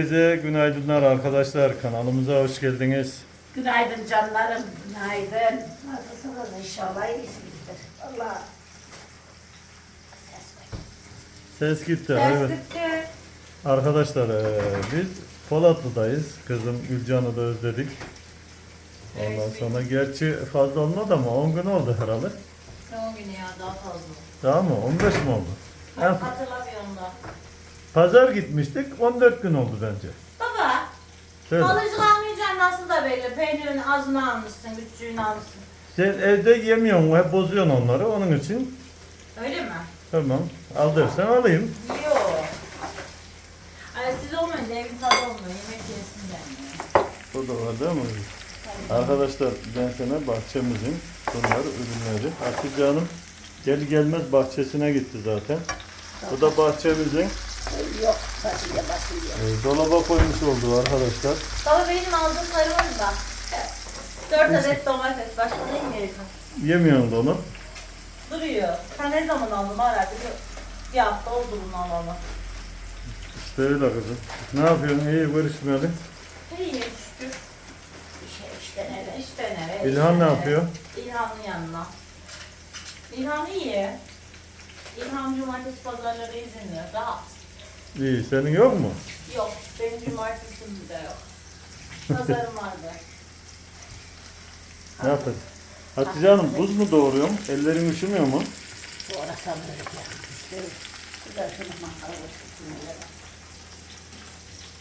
Herkese günaydınlar arkadaşlar. Kanalımıza hoş geldiniz. Günaydın canlarım, günaydın. Nasılsınız inşallah iyisinizdir. Allah. Ses gitti. Ses evet. gitti. Arkadaşlar eee, biz Polatlı'dayız. Kızım Gülcan'ı da özledik. Ondan sonra gerçi fazla olmadı ama 10 gün oldu herhalde. Ne o günü ya daha fazla. Daha mı? 15 mi oldu? Hatırlamıyorum da. Pazar gitmiştik. 14 gün oldu bence. Baba, Söyle. kalıcı almayacağım nasıl da belli. Peynirin azını almışsın, küçüğünü almışsın. Sen evde yemiyorsun, hep bozuyorsun onları. Onun için Öyle mi? tamam. Al dersen alayım. Yok. Ay siz olmayınca evin tadı olmuyor. Yemek yesin gelmiyor. O da var değil mi? Arkadaşlar ben sana bahçemizin bunlar ürünleri. Hatice Hanım gel gelmez bahçesine gitti zaten. Bu da bahçemizin Yok, fasulye fasulye. e, dolaba koymuş olduğu arkadaşlar. Baba benim aldıklarım da. Dört adet domates. Başka ne yiyorsun? Yemiyorsun da onu. Duruyor. Sen ne zaman aldın herhalde? Bir, bir hafta oldu bunu alalı. İşte öyle kızım. Ne yapıyorsun? İyi görüşmeyeli. İyi şükür. İşte evet. İşte ne? İlhan ne yapıyor? İlhan'ın yanına. İlhan iyi. İlhan cumartesi pazarları izinli. Rahat. İyi. Senin yok mu? Yok. Benim cumartesim de yok. Pazarım vardı. Ne yapıyorsun? Hatice Hanım buz mu doğuruyorsun? Ellerin üşümüyor mu? Sonra sanırım ya. İşte bu da şunu.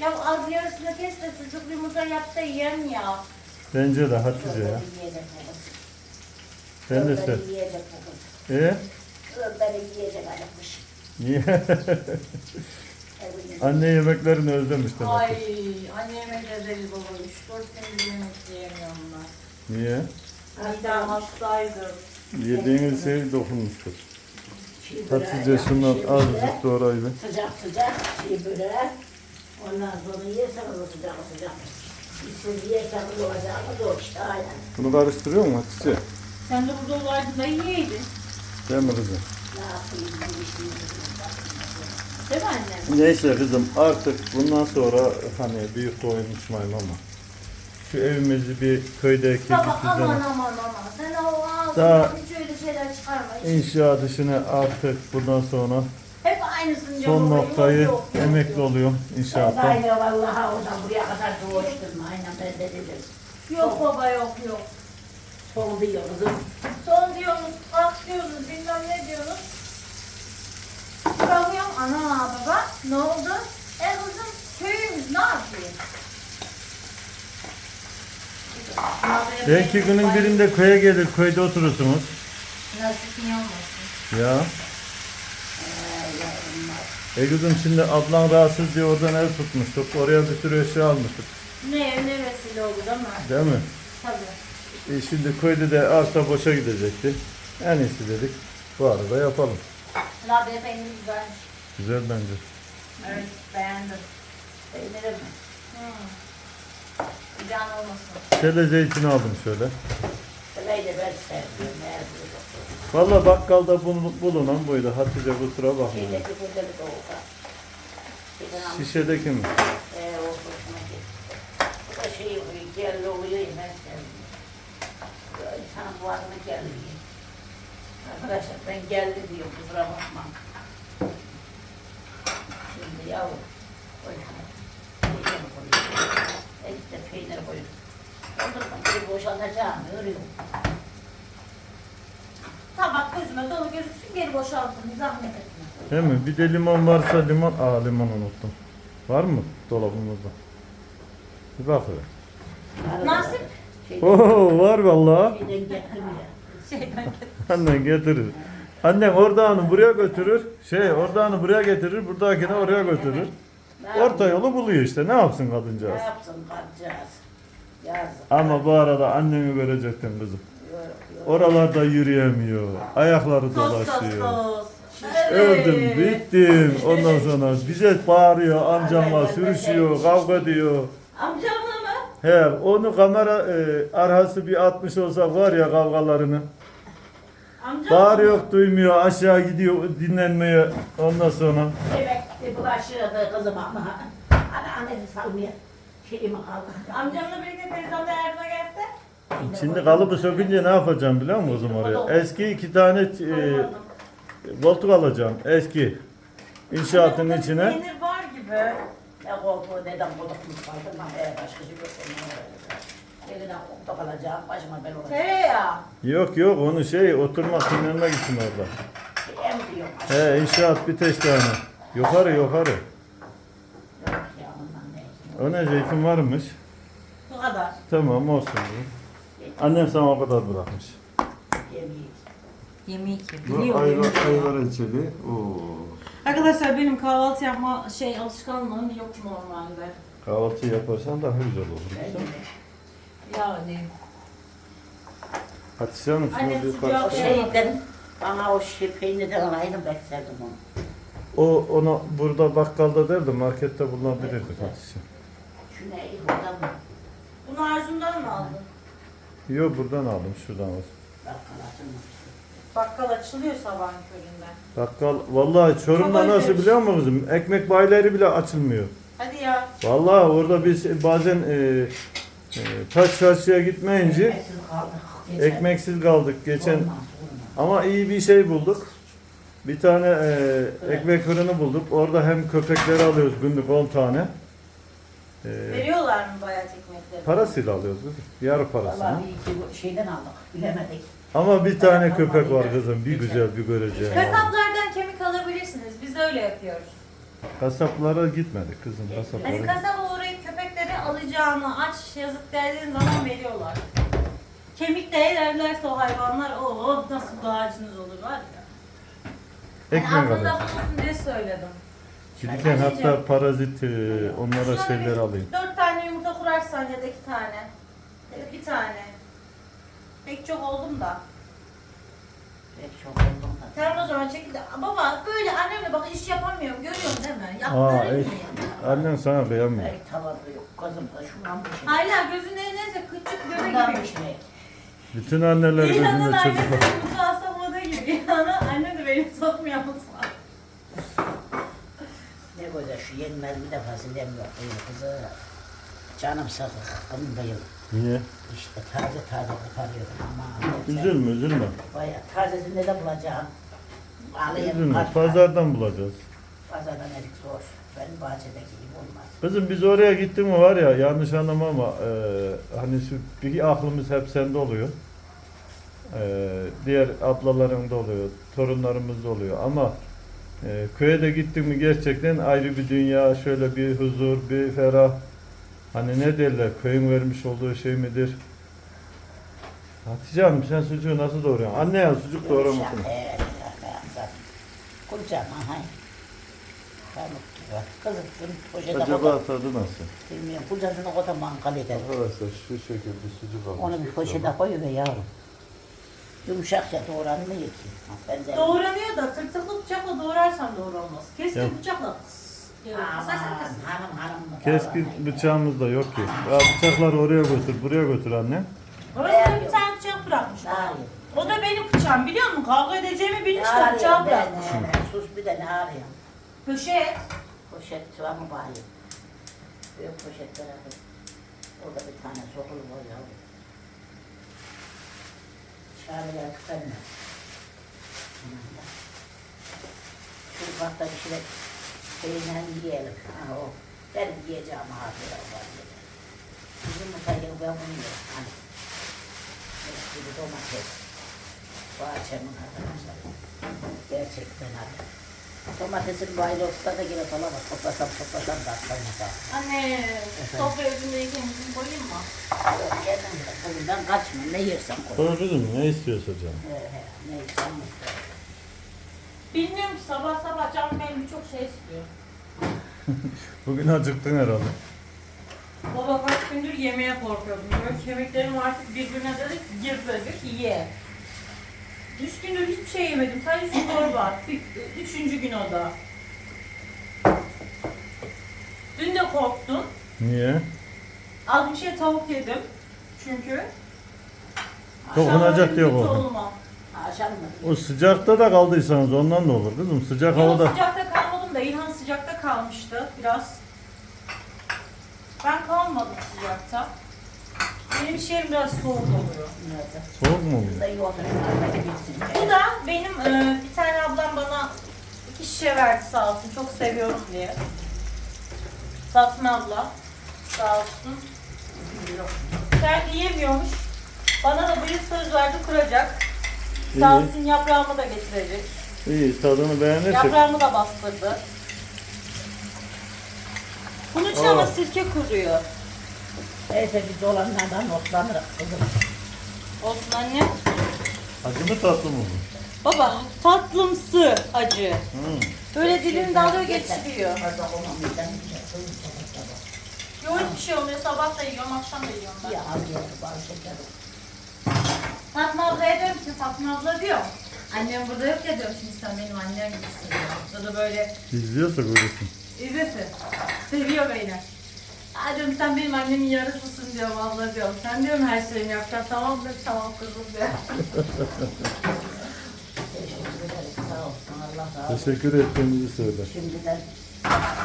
Ya az yarısını kes de sucuklu yumurta yap da yem ya. Bence de Hatice ya. Yiyecek bu. Ben de sen. Yiyecek bu kız. E? Öbürü yiyecek acıkmış. Niye? Anne yemeklerini özlemiş demek Ay anne yemek ezeli baba. 3-4 gündür yemek yiyemiyorum ben. Niye? Midem hastaydım. Yediğiniz şey dokunmuştur. Hatice şundan azıcık doğrayı bir. Sıcak sıcak çiğ böreği. Ondan sonra yerseniz o sıcak sıcak. Siz olacağını da o işte aynen. Bunu karıştırıyor mu Hatice? Sen de burada olaydın da yiyeydin. Değil mi kızım? Ne yapayım. Değil mi anne? Neyse kızım artık bundan sonra hani büyük konuşmayayım ama şu evimizi bir köydeki Baba bir aman aman aman. Sen o ağzından Daha- hiç öyle şeyler çıkarma. Hiç. inşaat işine artık bundan sonra Hep aynısını son noktayı yok, yok, emekli yok. oluyorum inşaattan. Aynen vallahi oradan buraya kadar doğuştum. Aynen ben de dedim. Yok baba yok yok. Sol diyor kızım. Son diyorsunuz, bak diyorsunuz, bilmem ne diyorsunuz. Bakıyorum ana baba ne oldu? E kızım köyümüz ne yapıyor? Belki günün birinde köye gelir köyde oturursunuz. Nasip niye olmasın? Ya. E kızım şimdi ablan rahatsız diye oradan ev tutmuştuk. Oraya bir sürü eşya almıştık. Ne ne vesile olur ama. Değil mi? Tabii. E şimdi köyde de arsa boşa gidecekti. En iyisi dedik. Bu arada yapalım. Labne peyniri güzelmiş. Güzel bence. Evet beğendim. Beğenirim. Hmm. Can olmasın. Şöyle zeytin aldım şöyle. Öyle de ben sevmiyorum. Valla bakkalda bul- bulunan buydu. Hatice kusura bakma. Şeydeki burada bir doğuka. Şişedeki mi? Ee, o hoşuma gitti. Bu da şey geldi oluyor ya ben sevmiyorum. İnsanın boğazına geldi. Arkadaşlar ben geldi diyor kusura bakma. Şimdi yavrum. Koy. Peynir koyuyor. Ekte peynir koyuyor. Ondan bir boşaltacağım. Örüyorum. Tabak gözüme dolu gözüksün geri boşaltın. Zahmet etme. Değil mi? Bir de limon varsa limon... Aa limon unuttum. Var mı dolabımızda? Bir bak hele. Nasip? Şeyden, Oo var vallahi. şeyden getirmiyor. Şeyden Annen getirir. Annen ordağını buraya götürür. Şey ordağını buraya getirir. Buradakini oraya götürür. Ne Orta yolu buluyor işte. Ne yapsın Ne kadıncağız? yapsın kancağız? Yazık. Ama bu arada anneni görecektin kızım. Yok, yok. Oralarda yürüyemiyor. Ayakları Toz toz dolaşıyor. toz. Öldüm, bittim. Ondan sonra bize bağırıyor, amcamla sürüşüyor, kavga diyor. Amcamla mı? He, onu kamera e, arası bir atmış olsa var ya kavgalarını. Amcam Bağırıyor, duymuyor, aşağı gidiyor dinlenmeye. Ondan sonra Emekli bulaşıyordu kızım ama. Ana anneni salmaya şeyimi kaldı. Amcamla birlikte teyzemle yardıma gelse. Şimdi kalıbı sökünce ne yapacağım biliyor musun kızım oraya? Eski iki tane e, koltuk alacağım. Eski. İnşaatın Anne, içine. Peynir var gibi. Ne koltuğu neden koltukmuş kaldı ama e, başkası yok. Elinden koltuk alacağım, başıma ben olacağım. Tereyağı. Yok yok onu şey oturmak dinlenmek için orada. Em diyorum. He inşaat bir teş tane. Yukarı yukarı. Yok ya ondan ne? O ne zeytin varmış. Bu kadar. Tamam olsun. Annem sana o kadar bırakmış. Yemeği. Yemeği ki. Bu ayva, ayva reçeli. Oo. Arkadaşlar benim kahvaltı yapma şey alışkanlığım yok normalde. Kahvaltı yaparsan daha güzel olur. Kızım. Yani. Hatice Hanım Anne, şunu bir sıcak şeyden bana o şey peynirden alaydım beklerdim onu. O ona burada bakkalda derdi markette bulunabilirdi Hatice. Şu ne iyi mı? Bunu Arzum'dan mı aldın? Yok buradan aldım şuradan aldım. Bakkal açılmış. Bakkal açılıyor sabahın köründe. Bakkal vallahi Çorum'da Çok nasıl özlemiş. biliyor musun kızım? Ekmek bayileri bile açılmıyor. Hadi ya. Vallahi orada biz bazen e, e, taş gitmeyince Ekmeksiz kaldık. Geçen- ama iyi bir şey bulduk. Bir tane e, ekmek fırını bulduk. Orada hem köpekleri alıyoruz günlük 10 tane. E, Veriyorlar mı bayat ekmekleri? parasıyla alıyoruz kızım. Yarı parasını. Vallahi iyi ki bu şeyden aldık. Bilemedik. Ama bir tane köpek var kızım. Bir güzel bir göreceğim. Kasaplardan kemik alabilirsiniz. Biz öyle yapıyoruz. Kasaplara gitmedik kızım. Hani Kasaplara. kasaba uğrayıp köpekleri alacağını aç yazık derdiğin zaman veriyorlar. Kemik de yerlerse o hayvanlar o oh, nasıl dağcınız olur var ya. Ekmek hani aklında alıyoruz. bulunsun diye söyledim. Giderken hatta parazit e, onlara Şuna şeyler alayım. Dört tane yumurta kurarsan ya da iki tane. Ya da bir tane. Pek çok oldum da. Pek çok oldum da. Tamam o zaman çekil de. Baba böyle annemle bak iş yapamıyorum görüyorsun değil mi? Aa, Yaptırır ey. mıyım? Annen sana beğenmiyor. Belki tavada yok. Kızım da şundan bir şey. Hala gözüne neyse küçük göbe Şundan gibi. bir şey. Bütün anneler İlhan'ın gözünde annesi çocuklar. mutfağa sokmadığı gibi. İlhan'ı anne de beni sokmuyor mutfağa. Ne güzel şu yenmez bir de fasulyem yok. Buyur kızı. Canım. Bunun da yok. Niye? İşte taze taze koparıyorum. Aman. Üzülme üzülme. Baya tazesini de bulacağım. Alayım. Üzülme. at- Pazardan bulacağız. Pazardan erik zor. Benim bahçedeki gibi olmaz. Kızım biz oraya gittik mi var ya yanlış anlama ama e, hani şu bir aklımız hep sende oluyor. E, diğer ablaların da oluyor, torunlarımız da oluyor ama e, köye de gittik mi gerçekten ayrı bir dünya, şöyle bir huzur, bir ferah. Hani ne derler, köyün vermiş olduğu şey midir? Hatice Hanım sen sucuğu nasıl doğruyorsun? Anne ya sucuk doğramasın. He, ben Kuracağım aha. Pamuk gibi. Poşete Acaba tadı nasıl? Bilmiyorum. Kuracağını koydum mangal eder. Arkadaşlar şu şekilde sucuk almıştık. Onu bir poşete koyuver yavrum. Yumuşakça doğranmıyor ki. Ha, Ben de... Doğranıyor da tırtıklı bıçakla doğrarsan doğru olmaz. Keskin Ya. bıçakla kıs Aman hanım hanım. Keskin bıçağımız da yok ki. Ya bıçakları oraya götür, buraya götür anne. Orada bir tane bıçak bırakmış bana. Hayır. O da benim bıçağım biliyor musun? Kavga edeceğimi bilmiş Ne arıyorsun ben? bırakmış. he, Sus bir de ne arıyorsun? Poşet. Poşet var mı bari? Büyük poşetler aldım. Orada bir tane sokulu var yavrum. Çağrıya tıkanma. Şu bakta bir şeyler şeyle yiyelim. Ha, o. Benim yiyeceğim hatıra var. dedi. Bizim mutayı ben bunu yiyorum. Hani. Evet, gibi domates. Bahçemin arkadaşlar. Gerçekten abi. Domatesin baylı olsa da yine olamaz. Toplasam toplasam da atlamaz. Anne, sofra yüzündeki kendisini koyayım mı? Yok de bugünden kaçma. Ne yersen koy. Kızım ne istiyorsa canım. He he. Ne yersen koy. Bilmiyorum ki sabah sabah Can Bey birçok şey istiyor. Bugün acıktın herhalde. Baba kaç gündür yemeğe korkuyordum. Böyle kemiklerim artık birbirine dedi gir dedik ye. Üç gündür hiçbir şey yemedim. Sadece çorba. Üçüncü gün o da. Dün de korktum. Niye? Az bir şey tavuk yedim. Çünkü. Dokunacak diye korktum. Akşam mı? O sıcakta da kaldıysanız ondan da olur kızım. Sıcak Yok havada. sıcakta kalmadım da İlhan sıcakta kalmıştı biraz. Ben kalmadım sıcakta. Benim iş yerim biraz soğuk oluyor. Nerede? Soğuk mu gitsin. Bu da benim e, bir tane ablam bana iki şişe verdi sağ olsun. Çok seviyorum diye. Fatma abla sağ olsun. Kendi yemiyormuş. Bana da büyük söz verdi kuracak. Sağ İyi. olsun yaprağımı da getirecek. İyi tadını beğenirsek. Yaprağımı da bastırdı. Bunun için ama sirke kuruyor. Neyse biz olanlardan otlanırız kızım. Olsun anne. Acı mı tatlı mı bu? Baba tatlımsı acı. Hı. Böyle dilini dalıyor geçiriyor. Fazla olmamayacağım. Yok hiçbir şey olmuyor. Sabah da yiyorum, akşam da yiyorum ben. Ya gel bal şeker. Fatma ablaya diyorum ki Fatma abla diyor. Annem burada yok ya diyorum şimdi sen benim annem gibisin diyor. O da böyle İzliyorsa görürsün. izlesin. Seviyor beni. Aa diyorum sen benim annemin yarısısın diyorum abla diyorum. Sen diyorum her şeyini yapacaksın tamam mı? Tamam kızım diyor. Teşekkür ederim. Sağ olsun. Allah razı olsun. Teşekkür ettiğinizi söyle. Şimdiden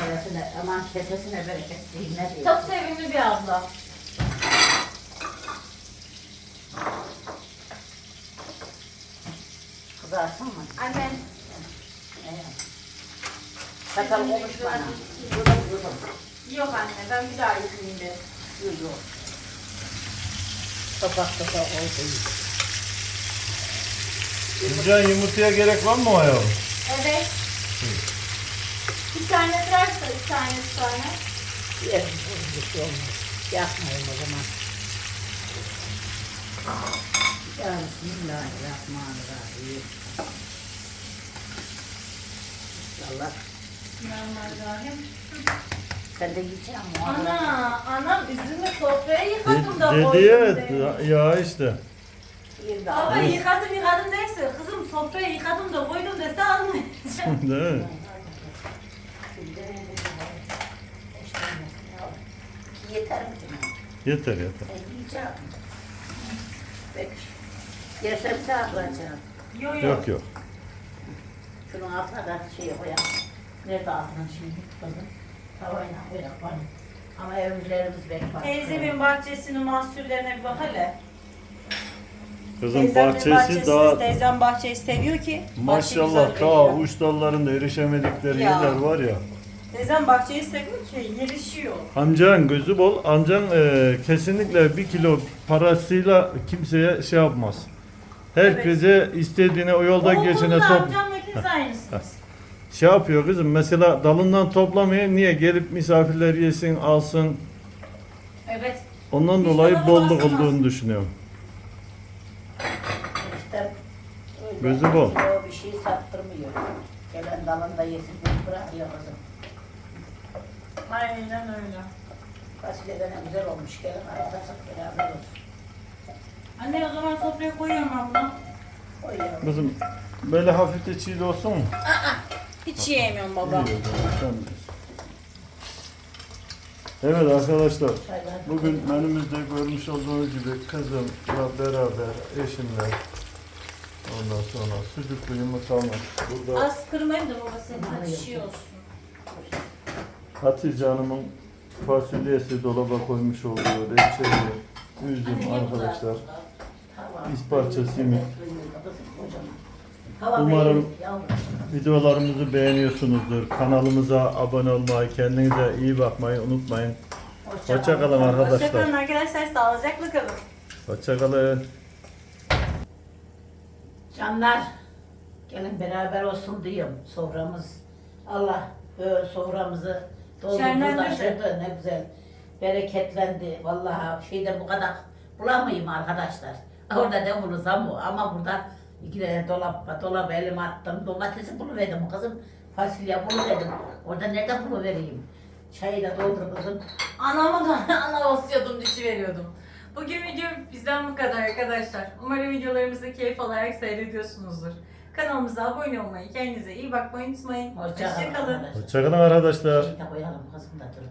kesesine, aman kesesine bereket değil ne. Çok sevimli bir abla. Kızarsın mı? Annem. Evet. Sakal konuş bana. Yudum yudum. Yok anne ben bir daha yiyeyim de. Yudum. Kapak kapak oldu. Fincan yumurtaya gerek var mı o ayağım? Evet. Bir tane kırarsa bir tane tane. Yerim bir şey olmaz. Yapmayayım o zaman. Ya Bismillahirrahmanirrahim. İnşallah Bismillahirrahmanirrahim. Sen de yiyeceksin mi? Ana, anam üzümü sofraya yıkadım da Dedi koydum evet diye. ya işte. Bir Baba daha. yıkadım yıkadım derse kızım sofraya yıkadım da koydum dese almayacağım. Değil mi? Yeter mi? Yeter yeter. Sen yiyeceksin. Peki. Yersem de alacağım. Yok yok. Yok yok. Şunun altına da şey koyalım. Nerede altına şimdi kızım? Tavayla koyalım. bana. Ama evlerimiz bekler. Teyzemin bahçesinin mahsullerine bir bak hele. Kızım Teyzemin bahçesi daha Teyzem bahçeyi seviyor ki. maşallah ta uç dallarında erişemedikleri Ya. yerler var ya. Teyzem bahçeyi seviyor ki gelişiyor. Amcan gözü bol. Amcan e, kesinlikle bir kilo parasıyla kimseye şey yapmaz. Herkese istediğine o yolda O geçene top amcamla ikiniz aynısınız. Şey yapıyor kızım. Mesela dalından toplamıyor. Niye gelip misafirler yesin, alsın. Evet. Ondan Hiç dolayı bana bolluk olduğunu düşünüyorum. İşte öyle Gözü bol. kilo Bir şey sattırmıyor. Gelen dalında yesin diye bırakıyor kızım. Aynen öyle. Fasulye de ne güzel olmuş. Gelin arkadaşlar beraber olsun. Anne o zaman sofraya koyuyorum abla. Koyuyorum. Kızım böyle hafif de çiğ de olsun mu? Hiç yiyemiyorum baba. İyi o zaman, sen bilirsin. Evet arkadaşlar, bugün menümüzde görmüş olduğunuz gibi kızımla beraber eşimle ondan sonra sucuklu yumurtamız burada Az kırmayın da baba senin çiğ olsun. Hatice Hanım'ın fasulyesi dolaba koymuş olduğu reçeli, üzüm arkadaşlar. Hava. İsparça simit. Hava Umarım- yavrum. Videolarımızı beğeniyorsunuzdur. Kanalımıza abone olmayı, kendinize iyi bakmayı unutmayın. Hoşça kalın arkadaşlar. Hoşçakalın arkadaşlar. Sağlıcakla kalın. Hoşçakalın. Canlar, gelin beraber olsun diyorum soframız. Allah böyle soframızı doldurdu Şenlendirdi. taşırdı ne güzel. Bereketlendi. Vallahi şeyde bu kadar bulamayayım arkadaşlar. Orada ne bulursam o. Ama burada iki tane dolap, dolap elime attım. Domatesi buluverdim kızım. Fasulye buluverdim. Orada nereden buluvereyim? Çayı da doldur kızım. Anama da ana basıyordum, dişi veriyordum. Bugün video bizden bu kadar arkadaşlar. Umarım videolarımızı keyif alarak seyrediyorsunuzdur. Kanalımıza abone olmayı, kendinize iyi bakmayı unutmayın. Hoşça kalın. Hoşçakalın. arkadaşlar. Hoşçakalın arkadaşlar. Şeyi de koyalım kızım da dur.